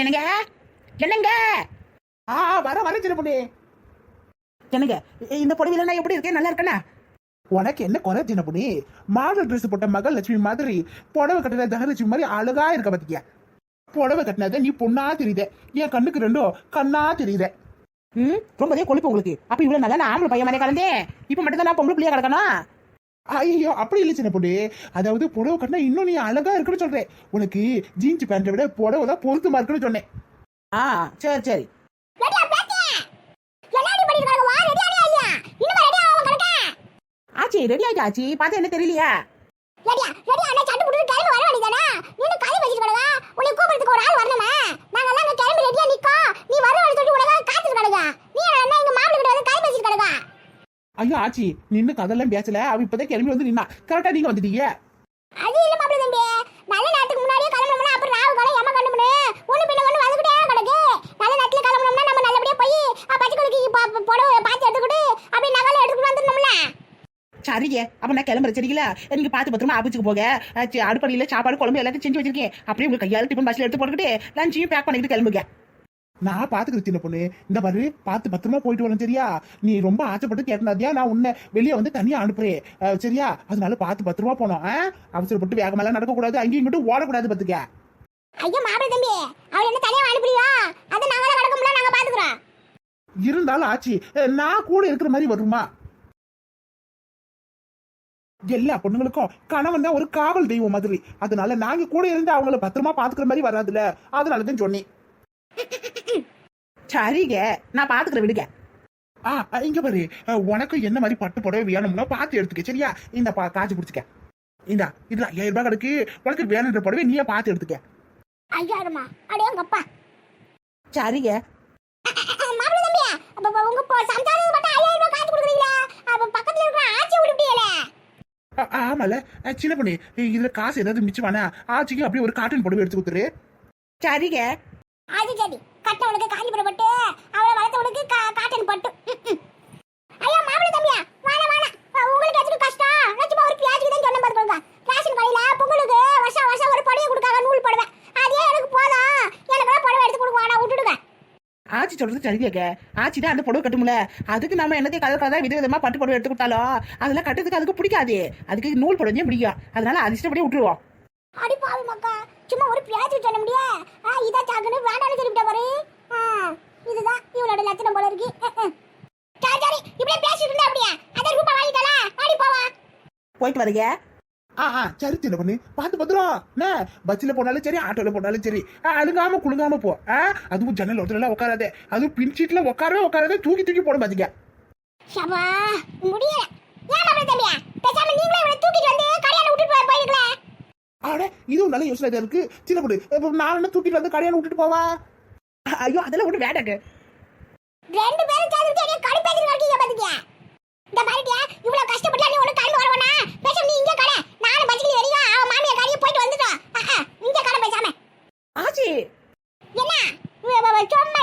என்னங்க? என்னங்க? ஆ வர வர சின்ன பொண்ணு. என்னங்க? இந்த புடவையில நான் எப்படி இருக்கேன் நல்லா இருக்கேனா? உனக்கு என்ன குறை சின்ன பொண்ணு? மாடல் ட்ரெஸ் போட்ட மகள் லட்சுமி மாதிரி புடவை கட்டின தகலட்சுமி மாதிரி அழகா இருக்க பாத்தியா? புடவை கட்டினத நீ பொண்ணா தெரியுத. என் கண்ணுக்கு ரெண்டும் கண்ணா தெரியுத. ம் ரொம்பவே கொழுப்பு உங்களுக்கு. அப்ப இவ்வளவு நல்லா நான் ஆம்பளை பையன் மாதிரி கலந்தேன் இப்ப மட்டும் தான் நான் பொம்பளை பிள்ளையா கிடக்கணும். ஐயோ அப்படி இல்லை சின்ன பொண்ணு. அதாவது புடவை கட்டினா இன்னும் நீ அழகா இருக்குன்னு சொல்றேன். உனக்கு ஜீன்ஸ் பேண்ட்டை விட புடவை தான் பொருத்தமா இருக்குன்னு சொன்னேன். ஆ சரி சரி. ஆச்சி ரெடி ஆயிட்டா ஆச்சி? பார்த்தா என்ன தெரியலையா? ரெடியா ரெடியா அண்ணா சட்டு புடிச்சு கிளம்பி வர வேண்டியதானே நின்னு கை வச்சிட்டு கிடக்கா உன்னை கூப்பிடுறதுக்கு ஒரு ஆள் வரணுமே? நாங்க எல்லாம் கிளம்பி ரெடியா நிக்கோம். நீ வர வழி சொல்லிட்டு உனக்கு காத்துட்டு கிடக்கா நீ என்ன எங்க மாப்பிள்ளை கிட்ட வந்து கை வச்சிட்டு கிடக்கா ஐயோ ஆச்சி நின்னு கதெல்லாம் பேசல. அவ இப்பதான் கிளம்பி வந்து நின்னா. கரெக்டா நீங்க வந்துட்டீங்க. அது இல்ல தம்பி. நல்ல நேரத்துக்கு முன்னாடியே கிளம்பணும்னா அப்புறம் ராவு காலம் எம கண்டுமனு ஒண்ணு பின்ன ஒண்ணு வந்துகிட்டே கிடக்கு. நல்ல நேரத்துல கிளம்பணும்னா நம்ம நல்லபடியா போய் பச்சை குளிக்கு புடவை பார்த்து எடுத்துக்கிட்டு அப்படியே நகலை எடுத்துக்கிட்டு வந்துடணும்ல. சரிங்க. அப்ப நான் கிளம்புறேன் சரிங்களா? நீங்க பார்த்து பத்திரமா ஆபீஸுக்கு போக அடுப்படியில சாப்பாடு குழம்பு எல்லாத்தையும் செஞ்சு வச்சிருக்கேன். அப்படியே உங்க கையால டிஃபன் பாக்ஸ்ல எடுத்து போட்டுக்கிட்டு லஞ்சையும் பேக் பண்ணிட்டு கிளம்புங்க. நான் பாத்துக்கிறேன் சின்ன பொண்ணு. இந்த பாரு பார்த்து பத்திரமா போயிட்டு வரேன் சரியா? நீ ரொம்ப ஆசைப்பட்டு கேட்டனாதியா நான் உன்னை வெளியே வந்து தனியா அனுப்புறேன். சரியா? அதனால பார்த்து பத்திரமா போனோம்? அவசரப்பட்டு வேகமெல்லாம் நடக்கக்கூடாது. அங்கேயும் இங்கிட்டும் ஓடக்கூடாது பாத்துக்க. ஐயோ மாப்பிள்ளை தம்பி அவர் என்ன தனியா அனுப்புறியா? அதை நாங்களே கிடக்கும்ல நாங்க பாத்துக்கிறோம். இருந்தாலும் ஆச்சு நான் கூட இருக்கிற மாதிரி வருமா? எல்லா பொண்ணுங்களுக்கும் கணவன் தான் ஒரு காவல் தெய்வம் மாதிரி. அதனால நாங்க கூட இருந்து அவங்கள பத்திரமா பாத்துக்கிற மாதிரி வராதுல அதனாலதான் சொன்னேன். சரிங்க நான் பாத்துக்கிறேன் விடுங்க. ஆ இங்க பாரு. உனக்கு என்ன மாதிரி பட்டு புடவை வேணும்னா பார்த்து எடுத்துக்க சரியா? இந்த பா காய்ச்சி பிடிச்சிக்க. இந்தா இதுல ஐயாயிரம் ரூபாய் கிடக்கு உனக்கு வேணுன்ற புடவை நீயே பார்த்து எடுத்துக்க. ஐயாயிரமா? அடே உங்க அப்பா. சரிங்க. காசு ஆமால. சின்ன பொண்ணு இதுல காசு ஏதாவது மிச்சமானா ஆச்சிக்கு அப்படியே ஒரு காட்டன் புடவை எடுத்து கொடுத்துரு. சரிங்க. அது சரி. கட்டவனுக்கு காஞ்சிபுரம் பட்டு அவளை வளர்த்தவனுக்கு கா- காட்டன் பட்டு. ம், ஐயா மாப்பிள தம்பியா வாடா வாணா உங்களுக்கு எதுக்கு கஷ்டம்? நான் சும்மா ஒரு பியாஜுக்கு தான் சொன்ன பாத்துக்கோங்க ரேஷன் கடையில பொங்கலுக்கு வருஷம் வருஷம் ஒரு புடவை கொடுக்காங்க நூல் புடவை அதே எனக்கு போதும். எனக்கு புடவை எடுத்து கொடுங்க வாடா விட்டுடுங்க. ஆச்சி சொல்றது சரிங்க ஆச்சி தான் அந்த புடவை கட்டும்ல. அதுக்கு நம்ம என்னத்தையும் கலர் கதை வித விதமாக பட்டு புடவை எடுத்து கொடுத்தாலும் அதெல்லாம் கட்டுறதுக்கு அதுக்கு பிடிக்காது. அதுக்கு நூல் புடவையே பிடிக்கும். அதனால அதிர்ஷ்டப்படியே விட்டுருவோம் அடி பாவி மக்கா சும்மா ஒரு பியாஜு சொல்ல முடியா ஆ இதா சாக்குன்னு வேண்டாம்னு சொல்லிவிட்ட பாரு ஆ இதுதான் இவளோட லட்சணம் போல இருக்கு அஹ், அஹ். சரி சரி இப்படியே பேசிட்டு இருந்தா அப்படியே அதை ரூபா வாங்கிட்டாளா ஆடி போவா போயிட்டு வரீங்க ஆ ஆ. சரி சின்ன பொண்ணு. பார்த்து பத்திரம் என்ன? பஸ்ல போனாலும் சரி ஆட்டோல போனாலும் சரி. ஆ, அழுகாம குழுங்காம போ. ஆ? அதுவும் ஜன்னல் ஓட்டலாம் உட்காராதே அதுவும் பின் சீட்ல உட்காரவே உட்காராதே தூக்கி தூக்கி போட பாத்தீங்க ஷபா முடியல. ஏன் மாப்பிள்ளை தம்பியா பேசாம நீங்களே இவளை தூக்கிட்டு வந்து கல்யாணம் விட்டுட்டு போயிருக்கல. ஆட இதுவும் நல்ல யோசனை தான் இருக்கு. சின்ன பொண்ணு இப்ப நான் என்ன தூக்கிட்டு வந்து கல்யாணம் விட்டுட்டு போவா? ஐயோ அதெல்லாம் ஒண்ணு வேண்டாங்க. ரெண்டு பேரும் சேர்ந்து கடுப்பேத்தி இருக்கீங்க பாத்துக்கியா இந்த மாதிரியா? இவ்வளவு கஷ்டப்பட்டு நீ ஒண்ணு கிளம்பி வரவனா பேசாம நீ இங்க கடை. நானும் பச்சிக்கிட்டு வரையும் அவன் மாமியார் காரியம் போயிட்டு வந்துட்டோம். இங்க கடை பேசாம. ஆச்சி. என்ன? சும்மா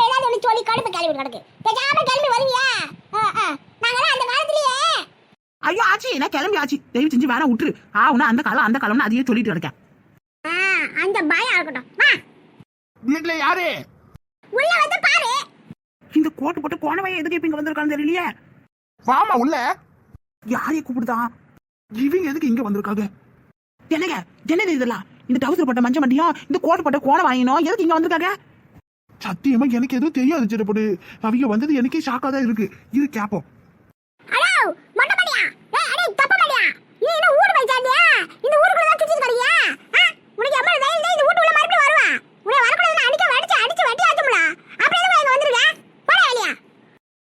ஏதாவது ஒண்ணு சொல்லி கடுப்பு கிளம்பி கிடக்கு. பேசாம கிளம்பி வருவியா. நாங்கெல்லாம் அந்த காலத்திலேயே. ஐயோ ஆச்சி நான் கிளம்பி ஆச்சி? தயவு செஞ்சு வேணா விட்டுரு. ஆவுனா அந்த காலம் அந்த காலம்னு அதையே சொல்லிட்டு இருக்கேன் ஆ, அந்த பயம் இருக்கட்டும். வா. வீட்டுல யாரு? உள்ள வந்து பாரு. இந்த கோட்டு போட்டு கோணவையை எதுக்கு இப்ப இங்க வந்திருக்கான்னு தெரியலையே? வாமா உள்ள. யாரைய கூப்பிடுதா? இவங்க எதுக்கு இங்க வந்திருக்காங்க? என்னங்க? என்னது இதெல்லாம்? இந்த டவுசர் போட்ட மஞ்சள் மண்டியும் இந்த கோட்டு போட்ட கோணம் வாங்கினோம். எதுக்கு இங்க வந்திருக்காங்க? சத்தியமா எனக்கு எதுவும் தெரியாது பொண்ணு. அவங்க வந்தது எனக்கே ஷாக்கா தான் இருக்கு. இது கேப்போம்.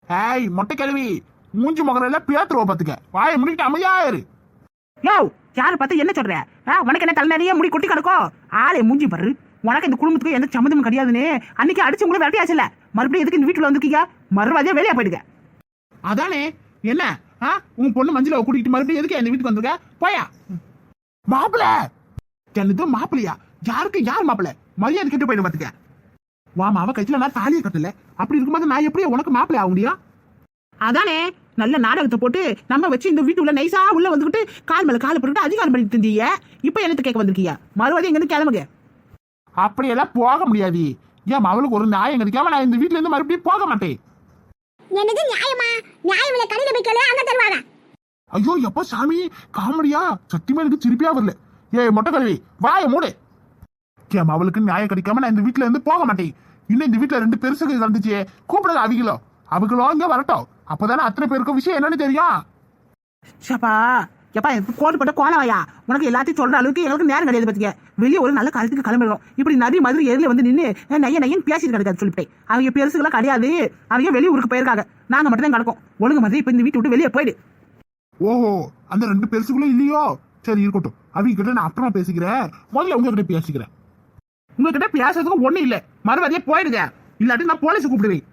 ஏய் மொட்டை கிழவி. மூஞ்சி முகம் எல்லாம் பேத்துருவ பாத்துக்க. வாய முடிக்கிட்டு அமைதியா இரு. யோ யார் பார்த்து என்ன சொல்ற? உனக்கு என்ன தலை நிறைய முடி கொட்டி கிடக்கும் ஆளே மூஞ்சி பாரு. உனக்கு இந்த குடும்பத்துக்கு எந்த சம்மந்தமும் கிடையாதுன்னு அன்னைக்கு அடிச்சு உங்களை விரட்டியாச்சுல. மறுபடியும் எதுக்கு இந்த வீட்டுல வந்திருக்கீங்க? மறுபடியும் வெளியே போயிடுங்க. அதானே? என்ன? ஆ உன் பொண்ணு மஞ்சள கூட்டிட்டு மறுபடியும் எதுக்கு என் வீட்டுக்கு வந்துருக்க? போயா. மாப்பிள! என்னது மாப்பிளையா? யாருக்கு யார் மாப்பிள? மரியாதை கெட்டு போயிடும் பாத்துக்க. வா மாவ கட்சியில நான் தாலியை கட்டல. அப்படி இருக்கும்போது நான் எப்படி உனக்கு மாப்பிள்ளை ஆக முடியும்? அதானே? நல்ல நாடகத்தை போட்டு நம்ம வச்சு இந்த வீட்டுல நைஸா உள்ள வந்துகிட்டு கால் மேல கால் போட்டுட்டு அதிகாரம் பண்ணிட்டு இருந்தீங்க இப்ப என்னத்து கேட்க வந்திருக்கீங்க மறுபடியும் இங்க இருந்து கிளம்புங்க? அப்படியெல்லாம் போக முடியாது. என் அவளுக்கு ஒரு நியாயம் கிடைக்காம நான் இந்த வீட்ல இருந்து மறுபடியும் போக மாட்டேன். என்னது நியாயமா? நியாயம் இல்ல கடையில போய் கேளு அங்க தருவாங்க ஐயோ எப்ப சாமி காமெடியா? சத்தியமா எனக்கு சிரிப்பியா வரல. ஏய் மொட்டை கழுவி வாய மூடு. என் அவளுக்கு நியாயம் கிடைக்காம நான் இந்த வீட்ல இருந்து போக மாட்டேன். இன்னும் இந்த வீட்ல ரெண்டு பெருசுகள் இருந்துச்சு. கூப்பிடுங்க அவிகளோ. அவங்களோ இங்க வரட்டும். அப்பதானே அத்தனை பேருக்கு விஷயம் என்னன்னு தெரியும் ஷப்பா எப்பா கோட்டு போட்ட கோலவாயா உனக்கு எல்லாத்தையும் சொல்ற அளவுக்கு எங்களுக்கு நேரம் கிடையாது பாத்தீங்க வெளியே ஒரு நல்ல காலத்துக்கு கிளம்பிடும் இப்படி நதி மாதிரி எதிரில் வந்து நின்று நைய நையன் பேசிட்டு கிடக்காது சொல்லிட்டேன் அவங்க பெருசுகளாம் கிடையாது. அவங்க வெளிய ஊருக்கு போயிருக்காங்க. நாங்க மட்டும் தான் கிடக்கும் ஒழுங்கு மாதிரி இப்ப இந்த வீட்டு விட்டு வெளியே போயிடு. ஓஹோ அந்த ரெண்டு பெருசுகளும் இல்லையோ? சரி இருக்கட்டும். அவங்க கிட்ட நான் அப்புறமா பேசிக்கிறேன். முதல்ல உங்ககிட்ட பேசிக்கிறேன். உங்ககிட்ட பேசுறதுக்கு ஒண்ணு இல்ல. மறுபடியே போயிடுங்க. இல்லாட்டி நான் போலீஸ் கூப்பிடுவேன்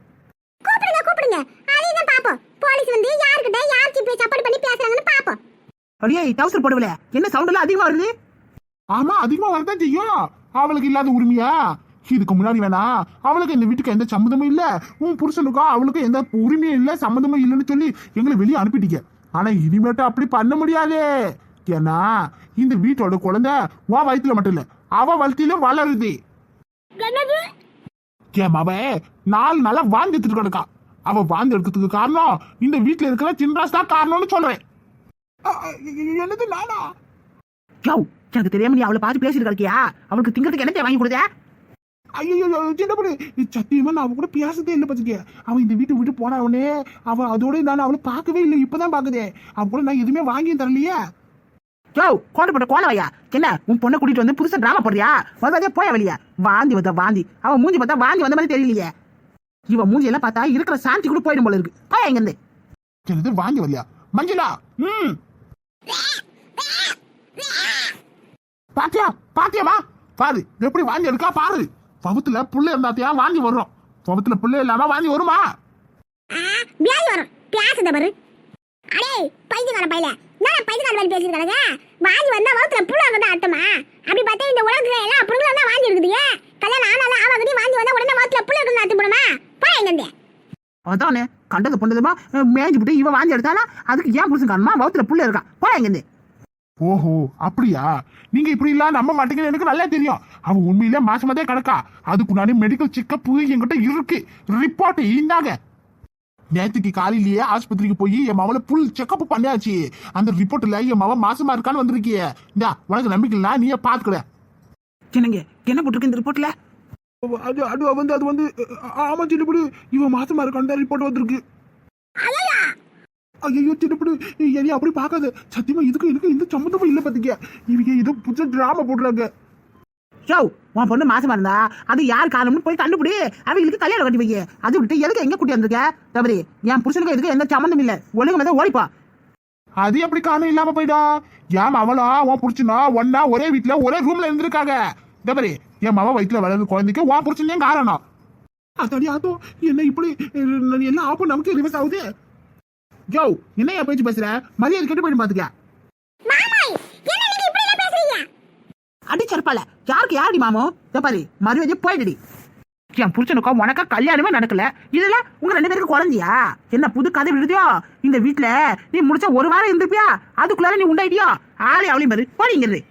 கூப்பிடுங்க கூப்பிடுங்க அதையும் தான் பாப்போம் போலீஸ் வந்து யார்கிட்ட யாருக்கு போய் சப்போர்ட் பண்ணி பேசுறாங்கன்னு பாப்போம். அப்படியே டவுசர் போடுவல என்ன சவுண்ட் எல்லாம் அதிகமா வருது? ஆமா அதிகமா வரதான் செய்யும். அவளுக்கு இல்லாத உரிமையா? இதுக்கு முன்னாடி வேணா அவளுக்கு இந்த வீட்டுக்கு எந்த சம்மந்தமும் இல்ல. உன் புருஷனுக்கும் அவளுக்கு எந்த உரிமையும் இல்ல சம்மந்தமும் இல்லைன்னு சொல்லி எங்களை வெளியே அனுப்பிட்டீங்க. ஆனா இனிமேட்டு அப்படி பண்ண முடியாதே. ஏன்னா இந்த வீட்டோட குழந்தை உன் வயித்துல மட்டும் இல்ல. அவ வயிற்றிலும் வளருது. என்னது? ஏன் அவ நாலு நாளா வாழ்ந்து எடுத்துட்டு கிடக்கா அவ வாழ்ந்து எடுக்கிறதுக்கு காரணம் இந்த வீட்டுல இருக்கிற சின்ராஸ் தான் காரணம்னு சொல்றேன். என்னது நானா? யோ எனக்கு தெரியாம நீ அவளை பார்த்து பேசிட்டு இருக்கியா? அவளுக்கு திங்கிறதுக்கு என்னத்தை வாங்கி கொடுத்த? ஐயோ பண்ணு சத்தியமா நான் அவ கூட பேசுறது என்ன பச்சுக்க அவன் இந்த வீட்டை விட்டு போன உடனே அவன் அதோட நான் அவளை பார்க்கவே இல்லை இப்பதான் பாக்குதே அவ கூட நான் எதுவுமே வாங்கியும் தரலையே. யோ கோட்டு போட்ட கோலவாயா? என்ன உன் பொண்ணை கூட்டிட்டு வந்து புதுசா டிராமா போடுறியா? வந்தாதே போய வழியா வாந்தி வந்தா வாந்தி. அவன் மூஞ்சி பார்த்தா வாந்தி வந்த மாதிரி தெரியலையே. இவன் மூஞ்சி எல்லாம் பார்த்தா இருக்கிற சாந்தி கூட போயிடும் போல இருக்கு. போயா இங்க இருந்து. என்னது வாங்கி வரலையா? மஞ்சளா? ம். பாத்தியா? பாத்தியாமா பாரு எப்படி வாங்கி எடுக்கா பாரு. பவத்துல புள்ள இருந்தாத்தியா வாங்கி வர்றோம். பவத்துல புள்ள இல்லாம வாங்கி வருமா? ஆ வியாதி வரும். பேசுத பாரு. அடே பைத்தியக்கார பையல. நான் பைத்தியக்கார பேசிட்டு கிடங்க வாங்கி வந்தா வகுத்துல புள்ள வந்து அர்த்தமா? அப்படி பார்த்தா இந்த உலகத்துல எல்லாம் புழுங்கள தான் வாங்கி இருக்குது கல்யாணம் ஆனாலும் ஆவாகட்டி வாங்கி வந்தா உடனே வகுத்துல புள்ள இருக்குன்னு அர்த்தம் போடுமா? போய் எங்க அதானே கண்டது பொண்டதுமா மேய்ஞ்சு விட்டு இவன் வாந்தி எடுத்தானா? அதுக்கு ஏன் புருஷன் காணுமா? வவுத்துல புள்ள இருக்கான் போயா இருந்து ஓஹோ அப்படியா? நீங்க இப்படி எல்லாம் நம்ப மாட்டீங்கன்னு எனக்கு நல்லா தெரியும். அவ உண்மையிலே மாசமாதே கிடக்கா. அதுக்கு முன்னாடி மெடிக்கல் செக்கப் என்கிட்ட இருக்கு. ரிப்போர்ட் இந்தாங்க நேத்துக்கு காலையிலேயே ஆஸ்பத்திரிக்கு போய் என் மவளை புல் செக்கப் பண்ணியாச்சு. அந்த ரிப்போர்ட்ல என் மவ மாசமா இருக்கான்னு வந்திருக்கியே. இந்தா உனக்கு நம்பிக்கை இல்ல நீயே பாத்துக்கட. என்னங்க என்ன போட்டிருக்கு இந்த ரிப்போர்ட்ல அது அது வந்து அது வந்து ஆமா சின்னப்படி இவன் மாசமா இருக்கான்னு ரிப்போர்ட் வந்திருக்கு. ஐயோ சின்னப்படி என்னைய அப்படி பார்க்காத. சத்தியமா இதுக்கு எனக்கு எந்த சம்மந்தமும் இல்ல பாத்தீங்க. இவங்க ஏதோ புதுசா டிராமா போடுறாங்க. யோ உன் பொண்ணு மாசமா இருந்தா அது யார் காரணம்னு போய் கண்டுபிடி. அவங்களுக்கு கல்யாணம் கட்டி வைக்க அது விட்டு எதுக்கு எங்க கூட்டி வந்திருக்க? தவறி என் புருஷனுக்கு எதுக்கு எந்த சம்மந்தம் இல்ல? ஒழுங்கு வந்து ஓடிப்பா. அது எப்படி காரணம் இல்லாம போயிடும்? ஏன் அவளா உன் புடிச்சுனா ஒன்னா ஒரே வீட்டுல ஒரே ரூம்ல இருந்திருக்காங்க. இந்த மாதிரி என் மவ வயிற்றுல வளர்ந்து குழந்தைக்கு வா புடிச்சுனே காரணம். அதாடி அதோ என்ன இப்படி என்ன ஆப்போ நமக்கு ரிவர்ஸ் ஆகுது? யோ என்ன என் பேச்சு பேசுற? மரியாதை கெட்டு போயிடும் பாத்துக்க. அடி சரப்பால யாருக்கு யாரடி மாமோ? பாரு மரியாதை போயிடுடி. என் புருஷனுக்கும் உனக்கா கல்யாணமே நடக்கல. இதுல உங்க ரெண்டு பேருக்கு குழந்தையா என்ன புது கதை விழுதியோ இந்த வீட்டுல நீ முடிச்ச ஒரு வாரம் இருந்திருப்பியா? அதுக்குள்ளார நீ உண்டாயிட்டியோ? ஆளே அவளையும் பாரு போறீங்கிறது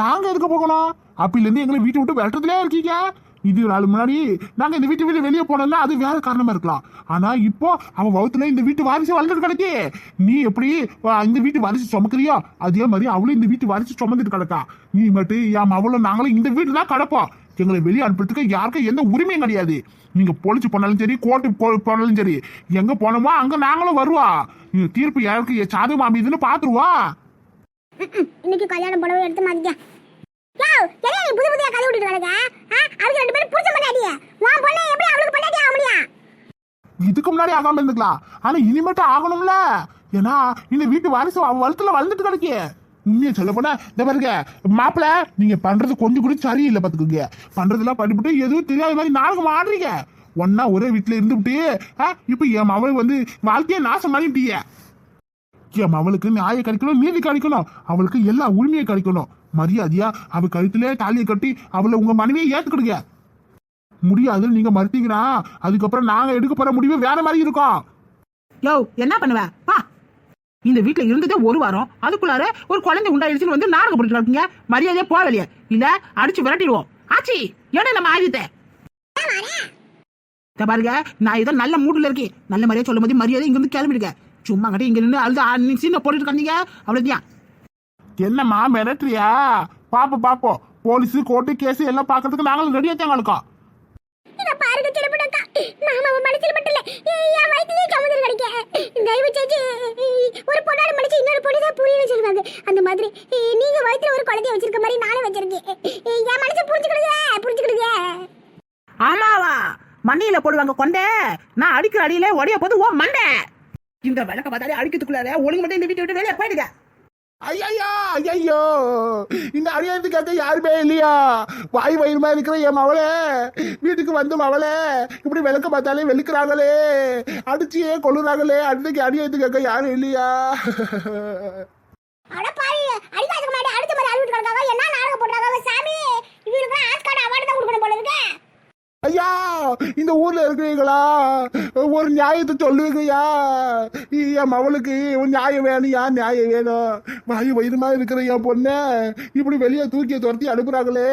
நாங்க எதுக்கு போகணும்? அப்பிலேருந்து எங்களை வீட்டை விட்டு விரட்டதுலயே இருக்கீங்க? இது நாள் முன்னாடி நாங்க இந்த வீட்டு வீட்டு வெளியே போனோம்னா அது வேற காரணமா இருக்கலாம். ஆனா இப்போ அவன் வகுத்துல இந்த வீட்டு வாரிசு வளர்ந்துட்டு கிடக்கு. நீ எப்படி இந்த வீட்டு வாரிசு சுமக்கிறியோ? அதே மாதிரி அவளும் இந்த வீட்டு வாரிசு சுமந்துட்டு கிடக்கா. நீ மட்டும் என் அவளும் நாங்களும் இந்த வீட்டு தான் கிடப்போம். எங்களை வெளியே அனுப்புறதுக்கு யாருக்கும் எந்த உரிமையும் கிடையாது. நீங்க போலீஸ் போனாலும் சரி கோர்ட்டு போ- போனாலும் சரி எங்க போனோமோ அங்க நாங்களும் வருவா. நீ தீர்ப்பு யாருக்கு சாதகம் அமைதுன்னு பாத்துருவா. இன்னைக்கு கல்யாணம் புடவை எடுத்து மாத்திக்க. இதுக்கு முன்னாடி ஆகாம இருந்துக்கலாம். ஆனா இனிமேட்டு ஆகணும்ல. ஏன்னா இந்த வீட்டு வாரிசு அவன் வளத்துல வளர்ந்துட்டு கிடைக்கே. உண்மையை சொல்ல போனா இந்த பாருங்க மாப்பிள்ள நீங்க பண்றது கொஞ்சம் கூட சரியில்லை பாத்துக்கோங்க. பண்றதெல்லாம் பண்ணிவிட்டு எதுவும் தெரியாத மாதிரி நாடகம் ஆடுறீங்க. ஒன்னா ஒரே வீட்டுல இருந்துவிட்டு ஆ, இப்ப என் மவள் வந்து வாழ்க்கையை நாசம் பண்ணிட்டீங்க. என் மவளுக்கு நியாயம் கிடைக்கணும் நீதி கிடைக்கணும். அவளுக்கு எல்லா உரிமையும் கிடைக்கணும். மரியாதையா அவ கழுத்திலே தாலியை கட்டி அவளை உங்க மனைவியை ஏத்துக்கிடுங்க. முடியாதுன்னு நீங்க மறுத்தீங்கன்னா அதுக்கப்புறம் நாங்க எடுக்க போற முடிவு வேற மாதிரி இருக்கும். யோ என்ன பண்ணுவ? பா இந்த வீட்டுல இருந்ததே ஒரு வாரம் அதுக்குள்ளார ஒரு குழந்தை உண்டாயிடுச்சுன்னு வந்து நாடகம் பிடிச்சு இருக்கீங்க மரியாதையா போகலையே இல்ல அடிச்சு விரட்டிடுவோம். ஆச்சி என்ன நம்ம ஆயுதத்தை? பாருங்க நான் ஏதோ நல்ல மூடுல இருக்கேன். நல்ல மரியாதை சொல்லும் போது மரியாதை இங்க இருந்து கிளம்பிடுங்க. சும்மா கட்டி இங்க நின்று அழுது ஆ, நீ போட்டுட்டு இருக்காங்க அவ்வளவுதான். என்னம்மா மிரட்டுறியா? பாப்போம் பாப்போம். போலீஸ் கோர்ட்டு கேஸ் எல்லாம் பார்க்கறதுக்கு நாங்களும் ரெடியா தான் இருக்கோம் பாருங்க சிலப்படக்கா மாமாவை மனசுல மட்டும் இல்ல என் வயிற்றுலயே சமுதிரம் கிடைக்க. தயவு செஞ்சு ஒரு பொண்ணாட மனுச்சு இன்னொரு பொண்ணு தான் சொல்லுவாங்க அந்த மாதிரி நீங்க வயிற்றுல ஒரு குழந்தைய வச்சிருக்க மாதிரி நானும் வச்சிருக்கேன். என் மனசை புரிஞ்சுக்கிடுங்க புரிஞ்சுக்கிடுங்க. ஆமாவா? மண்டையில போடுவாங்க கொண்டே. நான் அடிக்கிற அடியில உடைய போது ஓ மண்டை. இந்த விளக்க பார்த்தாலே அடிக்கிறதுக்குள்ளார ஒழுங்கு மட்டும் இந்த வீட்டை விட்டு வெளியே போயிடுங்க. ஐயா ஐயோ இந்த அடியாந்து கேட்க யாருமே இல்லையா? வாய் வயிறுமா இருக்கிற என் மவளே. வீட்டுக்கு வந்து மவளே. இப்படி விளக்க பார்த்தாலே வெளுக்கிறாங்களே. அடிச்சியே கொள்ளுறாங்களே அன்னைக்கு அடியாந்து கேட்க யாரும் இல்லையா? அட பாரு அடிக்காதுக்கு மாதிரி கிடக்காங்க. என்ன நாடகம் போடுறாங்க? சாமி இவங்களுக்கு ஆஸ்கார்ட் அவார்டு தான் கொடுக்கணும் போல இருக்கேன் ஐயா இந்த ஊர்ல இருக்கிறீங்களா ஒரு நியாயத்தை சொல்லுவீங்கய்யா என் மவளுக்கு ஒரு நியாயம் வேணும்யா? நியாயம் வேணும். வாய் வயிறுமா இருக்கிற என் பொண்ண இப்படி வெளியே தூக்கி துரத்தி அனுப்புறாங்களே.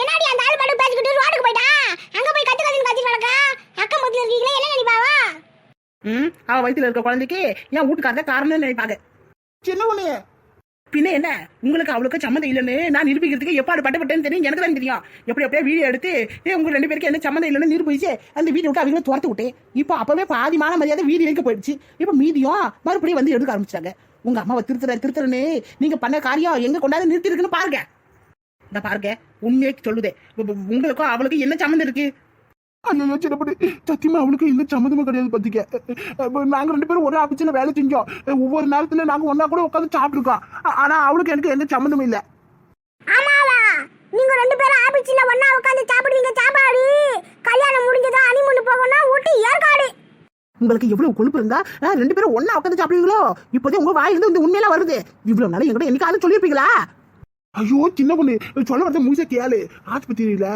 என்னடி அந்த ஆள் மட்டும் பேசிக்கிட்டு ரோட்டுக்கு போயிட்டா? அங்க போய் கத்து கத்துன்னு கத்திட்டு கிடக்கா? அக்கம் பக்கத்துல இருக்கீங்களே என்ன நினைப்பாவா? ம் அவ வயித்துல இருக்க குழந்தைக்கு என் வீட்டுக்காரத காரணம்னு நினைப்பாங்க. சின்ன பொண்ணு. பின்ன என்ன? உங்களுக்கு அவளுக்கு சம்மந்தம் இல்லைன்னு நான் நிரூபிக்கிறதுக்கு எப்பாடு பட்டப்பட்டேன்னு தெரியும். எனக்கு தான் தெரியும். எப்படி அப்படியே வீடியோ எடுத்து ஏ உங்க ரெண்டு பேருக்கு என்ன சம்மந்தம் இல்லைன்னு நிரூபிச்சு அந்த வீடியோ விட்டு அவங்கள துரத்து விட்டேன் இப்போ அப்பவே பாதிமான மரியாதை வீடு எடுக்க போயிடுச்சு. இப்போ மீதியும் மறுபடியும் வந்து எடுக்க ஆரம்பிச்சிட்டாங்க. உங்க அம்மாவை திருத்துற திருத்துறன்னு நீங்க பண்ண காரியம் எங்க கொண்டாந்து நிறுத்தி இருக்குன்னு பாருங்க. இந்த பாருங்க உண்மையை சொல்லுதே. உங்களுக்கும் அவளுக்கு என்ன சம்மந்தம் இருக்கு? ஐயோ சின்னப்படி சத்தியமா அவளுக்கு எந்த சம்மந்தமும் கிடையாது பத்திக்க. நாங்க ரெண்டு பேரும் ஒரே ஆபீஸ்ல வேலை செஞ்சோம். ஒவ்வொரு நேரத்துல நாங்க ஒன்னா கூட உட்காந்து சாப்பிட்டுருக்கோம். ஆனா அவளுக்கு எனக்கு எந்த சம்மந்தமும் இல்ல. ஆமாவா? நீங்க ரெண்டு பேரும் ஆபீஸ்ல ஒண்ணா உட்கார்ந்து சாப்பிடுவீங்க சாப்பாடு. கல்யாணம் முடிஞ்சதா அனிமுன்னு போகணும் ஊட்டி ஏற்காடு. உங்களுக்கு எவ்வளவு கொழுப்பு இருந்தா ரெண்டு பேரும் ஒண்ணா உட்காந்து சாப்பிடுவீங்களோ? இப்போதே உங்க வாயிலிருந்து இந்த உண்மையெல்லாம் வருது. இவ்வளவு நாள் என்கிட்ட என்னைக்காவது சொல்லியிருப்பீங்களா? ஐயோ சின்ன பொண்ணு. சொல்ல வரத முழுச கேளு. ஆஸ்பத்திரியில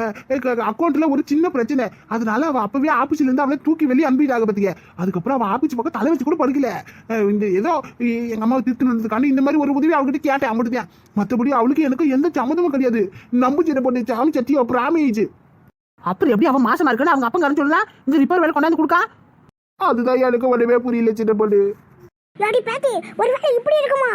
அக்கௌண்ட்ல ஒரு சின்ன பிரச்சனை. அதனால அவ அப்பவே ஆபீஸ்ல இருந்து அவளை தூக்கி வெளியே அனுப்பிட்டாங்க பத்திக்க அதுக்கப்புறம் அவ ஆபீஸ் பக்கம் தலை வச்சு கூட படுக்கல. இந்த ஏதோ எங்க அம்மாவை திருத்தினதுக்காண்டி இந்த மாதிரி ஒரு உதவி அவகிட்ட கேட்டேன் அவங்ககிட்ட மத்தபடி அவளுக்கு எனக்கு எந்த சம்மந்தமும் கிடையாது. நம்பு சின்ன பொண்ணு சாமி சத்தியம் பிராமிச்சு அப்புறம் எப்படி அவன் மாசமா இருக்குன்னு அவங்க அப்பங்க சொல்லலாம் இந்த ரிப்பேர் வேலை கொண்டாந்து கொடுக்கா? அதுதான் எனக்கு ஒன்றுமே புரியல சின்ன பொண்ணு. ஏடி பேத்தி ஒருவேளை இப்படி இருக்குமா?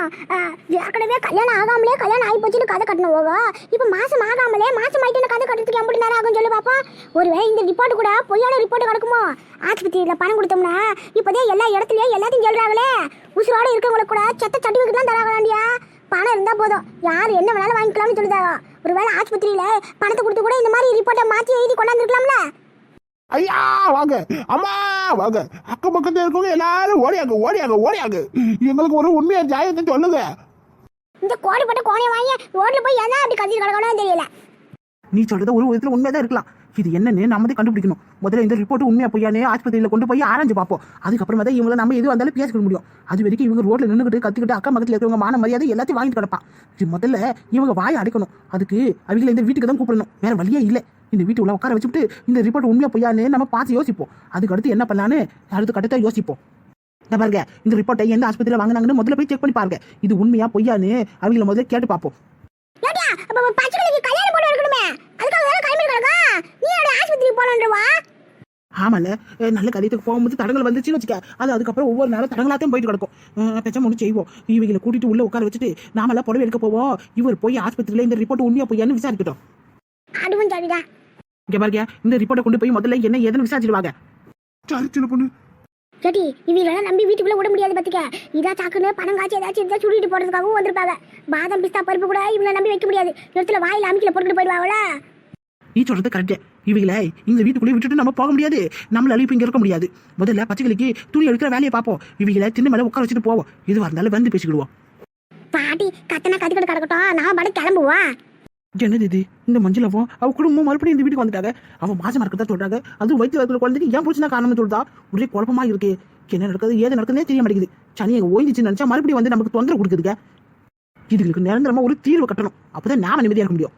ஏற்கனவே கல்யாணம் ஆகாமலே கல்யாணம் ஆகி போச்சுன்னு கதை கட்டணும் ஓவா. இப்போ மாசம் ஆகாமலே மாசம் ஆயிட்டு கதை கட்டுறதுக்கு எப்படி நேரம் ஆகும் சொல்லு பாப்பா. ஒருவேளை இந்த ரிப்போர்ட் கூட பொய்யான ரிப்போர்ட் கிடக்குமோ ஆஸ்பத்திரியில் பணம் கொடுத்தோம்னா இப்போதே எல்லா இடத்துலயும் எல்லாத்தையும் சொல்றாங்களே. உசுரோட இருக்கவங்களுக்கு கூட செத்த சர்டிஃபிகேட்லாம் தராங்களாண்டியா? பணம் இருந்தா போதும். யார் என்ன வேணாலும் வாங்கிக்கலாம்னு சொல்லுதாங்க ஒருவேளை ஆஸ்பத்திரியில பணத்தை கொடுத்து கூட இந்த மாதிரி ரிப்போர்ட்டை மாற்றி எழுதி கொண்டாந்துருக்கலாம்ல? ஐயா வாங்க. அம்மா வாங்க. அக்கம் பக்கத்துல இருக்கவங்க எல்லாரும் ஓடியாங்க ஓடியாங்க ஓடியாங்க. எங்களுக்கு ஒரு உண்மையா ஜாயத்தை சொல்லுங்க. இந்த கோடிப்பட்ட கோணையை வாங்கி ரோட்ல போய் ஏன் அப்படி கத்திட்டு கிடக்கணும் தெரியல? நீ சொல்றது ஒரு விதத்துல உண்மையா இருக்கலாம். இது என்னன்னு நம்ம கண்டுபிடிக்கணும். முதல்ல இந்த ரிப்போர்ட் உண்மையா பொய்யானே ஆஸ்பத்திரியில் கொண்டு போய் ஆராய்ஞ்சு பார்ப்போம். அதுக்கப்புறமா தான் இவங்கள நம்ம எது வந்தாலும் பேசிக்க முடியும். அது வரைக்கும் இவங்க ரோட்ல நின்றுக்கிட்டு கத்திக்கிட்டு அக்கம் பக்கத்தில் இருக்கிறவங்க மான மரியாதை எல்லாத்தையும் வாங்கிட்டு கிடப்பான். இது முதல்ல இவங்க வாயை அடைக்கணும். அதுக்கு அவங்கள இந்த வீட்டுக்கு தான் கூப்பிடணும். வேற வழியே இல்லை. இந்த வீட்டு உள்ள உட்கார வச்சுட்டு இந்த ரிப்போர்ட் உண்மையா பொய்யான்னு நம்ம பார்த்து யோசிப்போம். அதுக்கு அடுத்து என்ன பண்ணலான்னு அடுத்து கட்டத்தை யோசிப்போம். இந்த பாருங்க இந்த ரிப்போர்ட்டை எந்த ஆஸ்பத்திரியில் வாங்கினாங்கன்னு முதல்ல போய் செக் பண்ணி பாருங்க. இது உண்மையா பொய்யான்னு அவங்கள முதல்ல கேட்டு பார்ப்போம் ஏடியா அப்ப பச்சைக்கிளிக்கு கல்யாணம் பண்ண இருக்கணுமே அதுக்காக வேற கிளம்பி கிடக்கா நீ ஆஸ்பத்திரி போனன்றவா ஆமால நல்ல கதைக்கு போகும்போது தடங்கள் வந்துச்சுன்னு வச்சுக்க. அது அதுக்கப்புறம் ஒவ்வொரு நேரம் தடங்களாத்தையும் போயிட்டு கிடக்கும். பேசாம ஒன்று செய்வோம். இவங்களை கூட்டிட்டு உள்ள உட்கார வச்சுட்டு நாமெல்லாம் புடவை எடுக்க போவோம். இவர் போய் ஆஸ்பத்திரியில இந்த ரிப்போர்ட் உண்மையா பொய்யான்னு விசாரிக்கட்டும். அதுவும் இங்க பாருங்க. இந்த ரிப்போர்ட்டை கொண்டு போய் முதல்ல என்ன ஏதுன்னு விசாரிச்சிடுவாங்க. சரி சின்ன பொண்ணு. சரி இவங்களெல்லாம் நம்பி வீட்டுக்குள்ள விட முடியாது பாத்துக்க. இதா சாக்குன்னு பணம் காய்ச்சி ஏதாச்சும் இருந்தா சுருட்டு போடுறதுக்காகவும் வந்திருப்பாங்க. பாதாம் பிஸ்தா பருப்பு கூட இவங்களை நம்பி வைக்க முடியாது. இடத்துல வாயில அமிக்கல போட்டுட்டு போயிடுவாங்கள? நீ சொல்றது கரெக்ட் இவங்கள இந்த வீட்டுக்குள்ளே விட்டுட்டு நம்ம போக முடியாது. நம்மளால இப்ப இங்க இருக்க முடியாது. முதல்ல பச்சைக்கிளிக்கு துணி எடுக்கிற வேலையை பார்ப்போம். இவங்கள திண்ணை மேல உட்கார வச்சுட்டு போவோம். எதுவாக இருந்தாலும் வந்து பேசிக்கிடுவோம். பாட்டி கத்தனா கத்திக்கிட்டு கிடக்கட்டும். நான் பாட்டு கிளம்புவோம் என்னது இது? இந்த மஞ்சளவும் அவ குடும்பம் மறுபடியும் இந்த வீட்டுக்கு வந்துட்டாங்க. அவ மாசமா இருக்கதா சொல்றாங்க அதுவும் வயிற்று வைக்கிற குழந்தைக்கு ஏன் பிரச்சனை காரணம்னு சொல்றா? ஒரே குழப்பமா இருக்கு. என்ன நடக்குது? ஏது நடக்குதுன்னே தெரிய மாட்டேங்குது. சனி எங்க ஓய்ந்துச்சுன்னு நினைச்சா மறுபடியும் வந்து நமக்கு தொந்தரவு கொடுக்குதுங்க. இதுகளுக்கு நிரந்தரமா ஒரு தீர்வு கட்டணும். அப்பதான் நாம நிம்மதியா இருக்க முடியும்.